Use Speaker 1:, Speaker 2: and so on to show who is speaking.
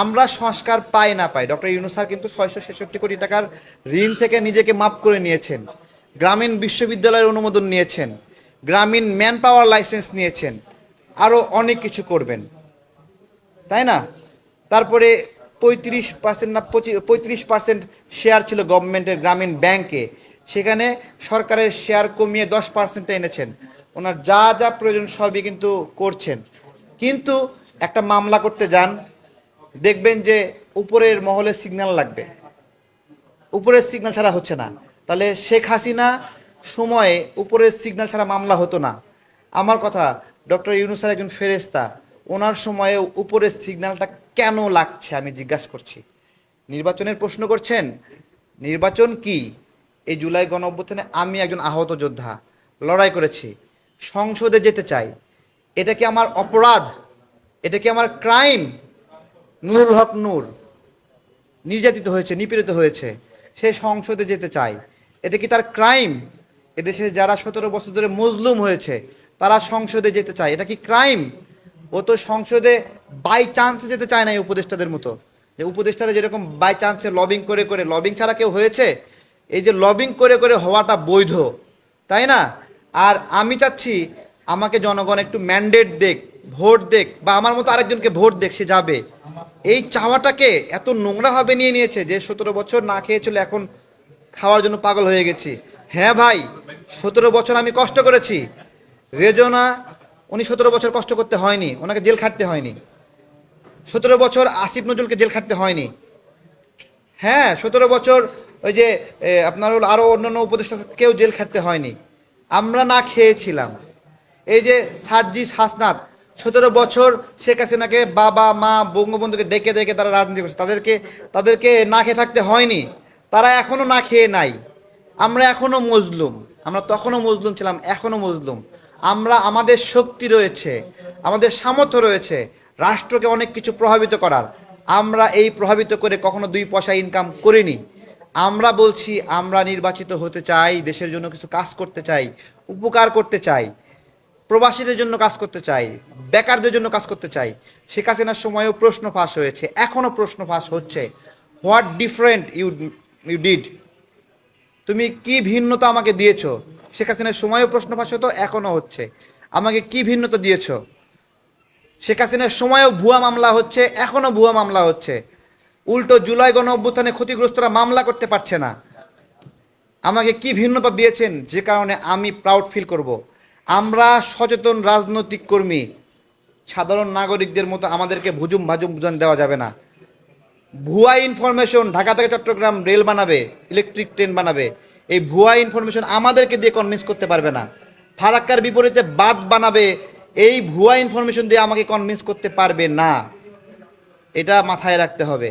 Speaker 1: আমরা সংস্কার পাই না পাই। ডক্টর ইউনুস স্যার কিন্তু ছয়শো ছেষট্টি কোটি টাকার ঋণ থেকে নিজেকে মাপ করে নিয়েছেন। গ্রামীণ বিশ্ববিদ্যালয়ের অনুমোদন নিয়েছেন। গ্রামীণ ম্যান পাওয়ার লাইসেন্স নিয়েছেন। আরও অনেক কিছু করবেন। তাই না? তারপরে পঁয়ত্রিশ পার্সেন্ট না পঁয়ত্রিশ পার্সেন্ট শেয়ার ছিল গভর্নমেন্টের গ্রামীণ ব্যাংকে। সেখানে সরকারের শেয়ার কমিয়ে দশ পার্সেন্টে এনেছেন। ওনার যা যা প্রয়োজন সবই কিন্তু করছেন। কিন্তু একটা মামলা করতে যান। দেখবেন যে উপরের মহলে সিগন্যাল লাগবে। উপরের সিগন্যাল ছাড়া হচ্ছে না। তাহলে শেখ হাসিনা সময়ে উপরের সিগন্যাল ছাড়া মামলা হতো না। আমার কথা, ডক্টর ইউনুসার একজন ফেরেস্তা ওনার সময়ে উপরের সিগন্যালটা কেন লাগছে আমি জিজ্ঞাসা করছি। নির্বাচনের প্রশ্ন করছেন, নির্বাচন কি? এই জুলাই গণ অভ্যুত্থানে আমি একজন আহত যোদ্ধা, লড়াই করেছি, সংসদে যেতে চাই। এটা কি আমার অপরাধ? এটা কি আমার ক্রাইম নুরুল হক নূর নির্যাতিত হয়েছে, নিপীড়িত হয়েছে, সে সংসদে যেতে চায়। এটা কি তার ক্রাইম? এদেশে যারা সতেরো বছর ধরে মজলুম হয়েছে, তারা সংসদে যেতে চায়। এটা কি ক্রাইম? ও তো সংসদে বাই চান্সে যেতে চায় না এই উপদেষ্টাদের মতো। যে উপদেষ্টারা যেরকম বাই চান্সে লবিং করে করে, লবিং ছাড়া কেউ হয়েছে? এই যে লবিং করে করে হওয়াটা বৈধ, তাই না? আর আমি চাচ্ছি আমাকে জনগণ একটু ম্যান্ডেট দেখ, ভোট দেখ, বা আমার মতো আরেকজনকে ভোট দেখ, সে যাবে। এই চাওয়াটাকে এত নোংরাভাবে নিয়ে নিয়েছে যে সতেরো বছর না খেয়ে চলে এখন খাওয়ার জন্য পাগল হয়ে গেছি। হ্যাঁ ভাই, সতেরো বছর আমি কষ্ট করেছি। রেজনা, উনি সতেরো বছর কষ্ট করতে হয়নি, ওনাকে জেল খাটতে হয়নি। সতেরো বছর আসিফ নজরুলকে জেল খাটতে হয়নি। হ্যাঁ সতেরো বছর ওই যে আপনার আরও অন্যান্য উপদেষ্টা কেউ জেল খাটতে হয়নি। আমরা না খেয়েছিলাম। এই যে সার্জিস হাসনাত সতেরো বছর শেখ হাসিনাকে বাবা, মা, বঙ্গবন্ধুকে ডেকে ডেকে তারা রাজনীতি করছে। তাদেরকে তাদেরকে না খেয়ে থাকতে হয়নি। তারা এখনও না খেয়ে নাই। আমরা এখনও মজলুম। আমরা তখনও মজলুম ছিলাম এখনও মজলুম। আমরা, আমাদের শক্তি রয়েছে, আমাদের সামর্থ্য রয়েছে রাষ্ট্রকে অনেক কিছু প্রভাবিত করার। আমরা এই প্রভাবিত করে কখনো দুই পয়সা ইনকাম করিনি। আমরা বলছি, আমরা নির্বাচিত হতে চাই, দেশের জন্য কিছু কাজ করতে চাই, উপকার করতে চাই। প্রবাসীদের জন্য কাজ করতে চাই, বেকারদের জন্য কাজ করতে চাই। শেখ হাসিনার সময়ও প্রশ্ন ফাঁস হয়েছে, এখনও প্রশ্ন ফাঁস হচ্ছে। What different you you did? তুমি কি ভিন্নতা আমাকে দিয়েছ? শেখ হাসিনার সময়ও প্রশ্ন ফাঁস হতো, এখনও হচ্ছে। আমাকে কি ভিন্নতা দিয়েছ? শেখ হাসিনার সময়ও ভুয়া মামলা হচ্ছে, এখনও ভুয়া মামলা হচ্ছে। উল্টো জুলাই গণ অভ্যুত্থানে ক্ষতিগ্রস্তরা মামলা করতে পারছে না। আমাকে কি ভিন্নতা দিয়েছেন? যে কারণে আমি প্রাউড ফিল করব। আমরা সচেতন রাজনৈতিক কর্মী, সাধারণ নাগরিকদের মতো আমাদেরকে ভুজুম ভাজুম বুঝান দেওয়া যাবে না। ভুয়া ইনফরমেশন ঢাকা থেকে চট্টগ্রাম রেল বানাবে ইলেকট্রিক ট্রেন বানাবে, এই ভুয়া ইনফরমেশন আমাদেরকে দিয়ে কনভিন্স করতে পারবে না। ফারাক্কার বিপরীতে বাদ বানাবে, এই ভুয়া ইনফরমেশন দিয়ে আমাকে কনভিন্স করতে পারবে না। এটা মাথায় রাখতে হবে।